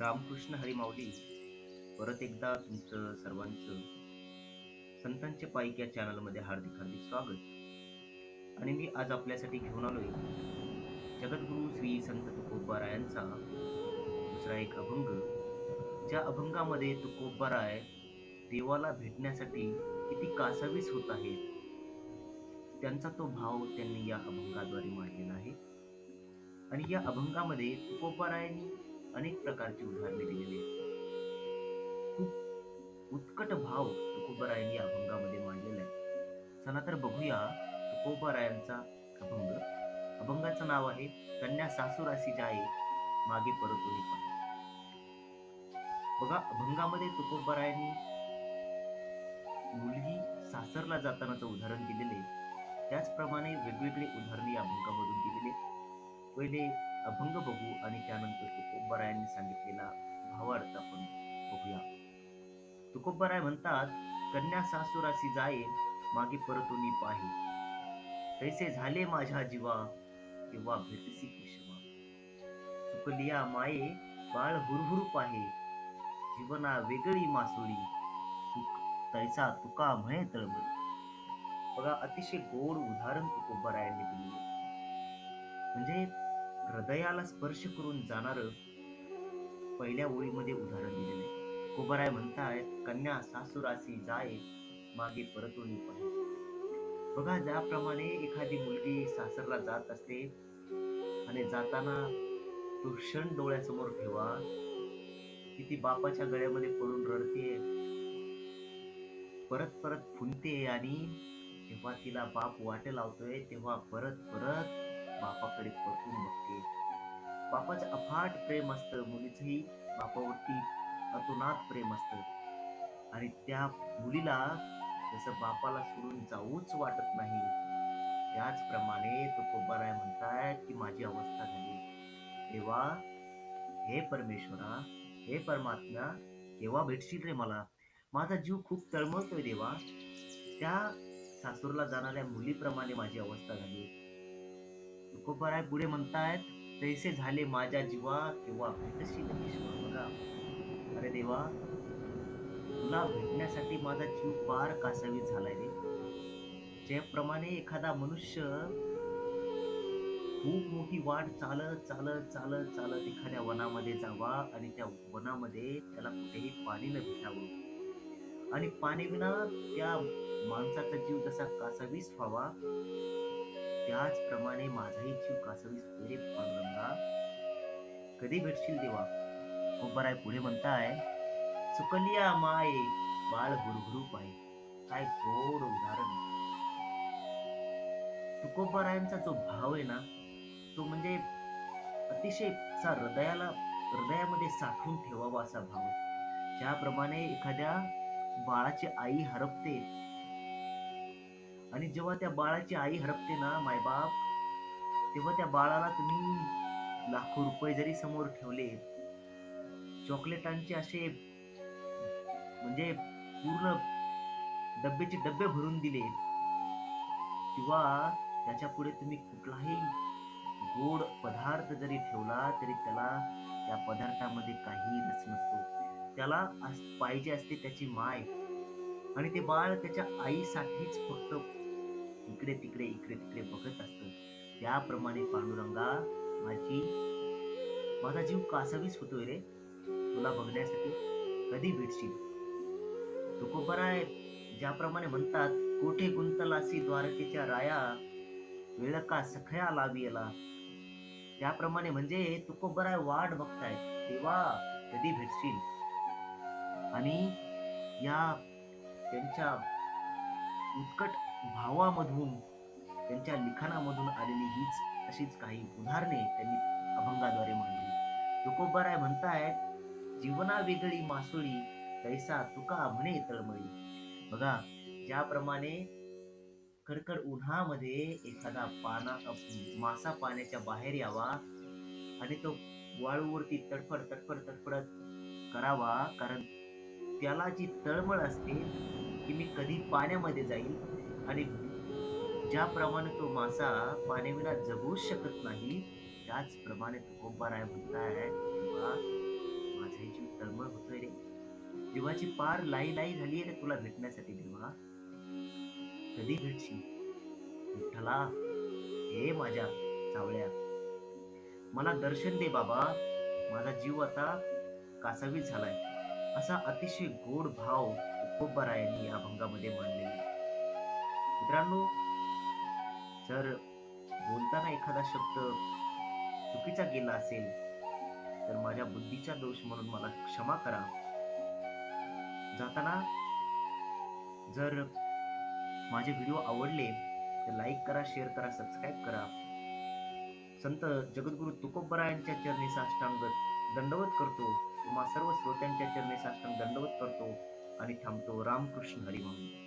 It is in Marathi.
रामकृष्ण हरिमावली परत एकदा तुमचं सर्वांचं संतांचे पाईक या चॅनलमध्ये हार्दिक हार्दिक स्वागत. आणि मी आज आपल्यासाठी घेऊन आलोय जगद्गुरु श्री संत तुकोबारायांचा दुसरा एक अभंग. ज्या अभंगामध्ये तुकोबाराय देवाला भेटण्यासाठी किती कासावीस होत आहेत त्यांचा तो भाव त्यांनी या अभंगाद्वारे मांडलेला आहे. आणि या अभंगामध्ये तुकोबारायांनी अनेक प्रकारची उदाहरणे दिलेली आहेत. खूप उत्कट भाव तुकोबारायांनी अभंगामध्ये मांडलेला आहे. चला तर बघूया तुकोबारायांचा अभंग. अभंगाचं नाव आहे कन्या सासूरासी जाये मागे परतोनी पाहे बघा अभंगामध्ये तुकोबारायांनी मुलगी सासरला जातानाचं उदाहरण दिलेले त्याचप्रमाणे वेगवेगळे उदाहरणे या अभंगामधून दिलेले पहिले अभंग बघू आणि त्यानंतर तुकोबरायांनी सांगितलेला भावार्थ आपण बघूया. तुकोबराय म्हणतात कन्या सासुरासी जाये मागे परतुनी पाहे तैसे झाले माझ्या जीवा किंवा भेटसी केशवा चुकलिया माये बाळ हुरहुर पाहे. जीवना वेगळी मासुळी तुक तैसा तुका म्हणे तळमळी. बघा अतिशय गोड उदाहरण तुकोबरायांनी दिले म्हणजे हृदयाला स्पर्श करून जाणार पहिल्या ओळीमध्ये उदाहरण दिलेले आहे. कोबराय म्हणताय कन्या सासुरासी जाय मागे परतून पाहे. बघा ज्याप्रमाणे एखादी मुलगी सासरला जात असते आणि जाताना तो क्षण डोळ्यासमोर ठेवा. की ती बापाच्या गळ्यामध्ये पडून रडते परत परत फुलते आणि जेव्हा तिला बाप वाटे लावतोय तेव्हा परत परत बापाकडे परतून बघते. बापाचं अफाट प्रेम असतं मुलीचंही बापावरती अतोनात प्रेम असतं. आणि त्या मुलीला जसं बापाला सोडून जाऊच वाटत नाही त्याचप्रमाणे तो कोबाराय म्हणतायत की माझी अवस्था झाली. तेव्हा हे परमेश्वरा हे परमात्मा केव्हा भेटशील रे मला? माझा जीव खूप तळमळतोय देवा. त्या सासूरला जाणाऱ्या मुलीप्रमाणे माझी अवस्था झाली. तुकोबाराय पुढे म्हणतायत तैसे झाले माझ्या जीवा किंवा भेटशी ईश्वर बघा अरे देवा तुला भेटण्यासाठी माझा जीव पार कासावी झालाय रे. ज्याप्रमाणे एखादा मनुष्य खूप मोठी वाट चालत चालत चालत चालत एखाद्या वनामध्ये जावा आणि त्या वनामध्ये त्याला कुठेही पाणी न भेटावं. आणि पाणी विना त्या माणसाचा जीव जसा कासावीस व्हावा त्याचप्रमाणे माझाही जीव कासवीस होईल पांडुरंगा कधी भेटशील देवा? कोबराय पुढे म्हणताय चुकलिया माय बाळ गुरुगुरु पाय. काय गोड उदाहरण. तुकोबारायांचा जो भाव आहे ना तो म्हणजे अतिशय चा हृदयाला हृदयामध्ये साठवून ठेवावा असा भाव ज्याप्रमाणे एखाद्या बाळाची आई हरपते आणि जेव्हा त्या बाळाची आई हरपते ना मायबाप तेव्हा त्या बाळाला तुम्ही लाखो रुपये जरी समोर ठेवले चॉकलेटांचे असे म्हणजे पूर्ण डब्याचे डब्बे भरून दिले किंवा त्याच्या पुढे तुम्ही कुठलाही गोड पदार्थ जरी ठेवला तरी त्याला त्या पदार्थामध्ये काही रस नसतो. त्याला पाहिजे असते त्याची माय. आणि ते बाळ त्याच्या आईसाठीच फक्त इकडे तिकडे इकडे तिकडे बघत असतं. त्याप्रमाणे पांडुरंगा माझी माझा जीव कासावीस होतोय रे. तुला बघण्यासाठी कधी भेटशील? तुकोबराय ज्याप्रमाणे म्हणतात कोठे गुंतलासी द्वारकेच्या राया वेळ का सखया लावियला. त्याप्रमाणे म्हणजे तुकोबराय वाट बघताय. तेव्हा कधी भेटशील? आणि या त्यांच्या उत्कट भावामधून त्यांच्या लिखाणामधून आलेली हीच अशीच काही उदाहरणे त्यांनी अभंगाद्वारे मांडली. तुकोबाराय म्हणतायत जीवना वेगळी मासुळी तैसा तुका म्हणे तळमळी. बघा ज्याप्रमाणे कडकड उन्हामध्ये एखादा पाना मासा पाण्याच्या बाहेर यावा आणि तो वाळूवरती तडफड तडफड तडफडत करावा कारण त्याला जी तळमळ असते की मी कधी पाण्यामध्ये जाईल आणि ज्याप्रमाणे तो मासा पाण्याविना जगूच शकत नाही त्याचप्रमाणे तुकोबाराय म्हणताय आहे रे. जीवाची पार लाई लाई झाली रे तुला भेटण्यासाठी देवा. कधी भेटशील? विठ्ठला हे माझ्या सावळ्या. मला दर्शन दे बाबा. माझा जीव आता कासावीस झालाय. असा अतिशय गोड भाव तुकोबारायांनी या अभंगामध्ये मांडलेला आहे. मित्रांनो जर बोलताना एखादा शब्द चुकीचा गेला असेल तर माझ्या बुद्धीचा दोष म्हणून मला क्षमा करा. जाताना जर माझे व्हिडिओ आवडले तर लाईक करा शेअर करा सबस्क्राईब करा. संत जगद्गुरु तुकोबरायांच्या चरणी साष्टांग दंडवत करतो. तुम्हा सर्व श्रोत्यांच्या चरणी साष्टांग दंडवत करतो आणि थांबतो. रामकृष्ण हरी म्हणून